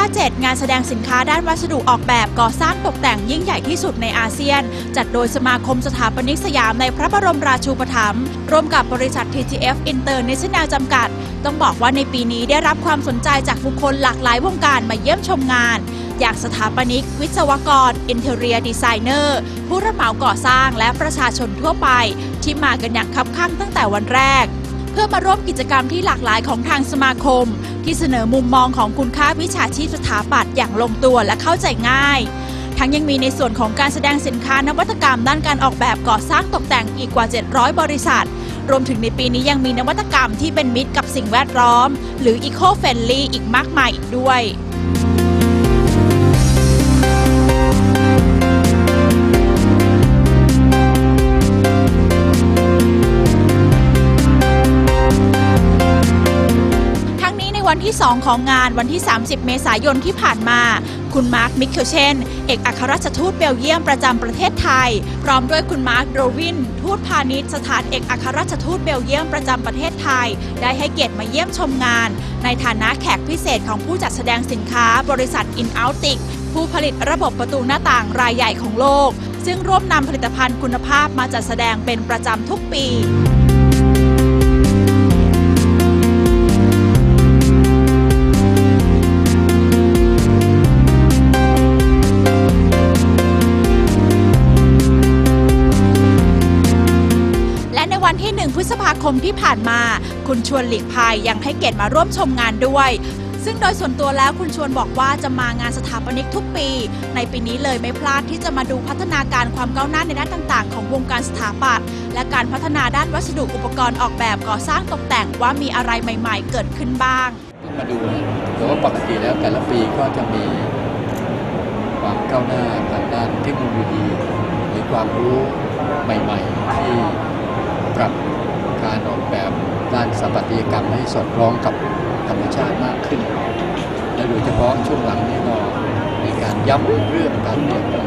า 7 งานแสดงสินค้าด้านวัสดุออกแบบก่อสร้างตกแต่งยิ่งใหญ่ที่สุดในอาเซียน จัดโดยสมาคมสถาปนิกสยามในพระบรมราชูปถัมภ์ร่วมกับบริษัท TGF International จำกัด ต้องบอกว่าในปีนี้ได้รับความสนใจจากบุคคลหลากหลายวงการมาเยี่ยมชมงาน อย่างสถาปนิก วิศวกร อินเทเรียดีไซเนอร์ ผู้รับเหมาก่อสร้างและประชาชนทั่วไป ที่มากันอย่างคับข้างตั้งแต่วันแรก เพื่อมาร่วมกิจกรรมที่หลากหลายของทางสมาคม ที่เสนอมุมมองของคุณค่าวิชาชีพสถาปัตย์อย่างลงตัวและเข้าใจง่าย ทั้งยังมีในส่วนของการแสดงสินค้านวัตกรรมด้านการออกแบบก่อสร้างตกแต่งอีกกว่า 700 บริษัท รวมถึงในปีนี้ยังมีนวัตกรรมที่เป็นมิตรกับสิ่งแวดล้อม หรือ Eco Friendly อีกมากมายอีกด้วย วันที่ 2 ของงานวันที่ 30 เมษายนที่ผ่านมา คุณมาร์ค มิคเคลเชน เอกอัครราชทูตเบลเยียมประจำประเทศไทย พร้อมด้วยคุณมาร์คโรวิน ทูตพาณิชย์สถานเอกอัครราชทูตเบลเยียมประจำประเทศไทย ได้ให้เกียรติมาเยี่ยมชมงาน ในฐานะแขกพิเศษของผู้จัดแสดงสินค้า บริษัท In o u t i c ผู้ผลิตระบบประตูหน้าต่างรายใหญ่ของโลก ซึ่งร่วมนำผลิตภัณฑ์คุณภาพมาจัดแสดงเป็นประจำทุกปี ที่ 1 พฤษภาคมที่ผ่านมา คุณชวนหลีกภัยยังให้เกียรติมาร่วมชมงานด้วย ซึ่งโดยส่วนตัวแล้วคุณชวนบอกว่าจะมางานสถาปนิกทุกปี ในปีนี้เลยไม่พลาดที่จะมาดูพัฒนาการความก้าวหน้าในด้านต่าง ๆ ของวงการสถาปัตย์และการพัฒนาด้านวัสดุอุปกรณ์ออกแบบก่อสร้างตกแต่งว่ามีอะไรใหม่ ๆ เกิดขึ้นบ้าง มาดูนะแต่ว่าปกติแล้วแต่ละปีก็จะมีความก้าวหน้าทางด้านเทคโนโลยี หรือความรู้ใหม่ ๆ ที่ รับการออกแบบด้านสถาปัตยกรรมให้สอดคล้องกับธรรมชาติมากขึ้น และโดยเฉพาะช่วงหลังนี้ก็มีการย้ำเรื่องการเปลี่ยนแปลง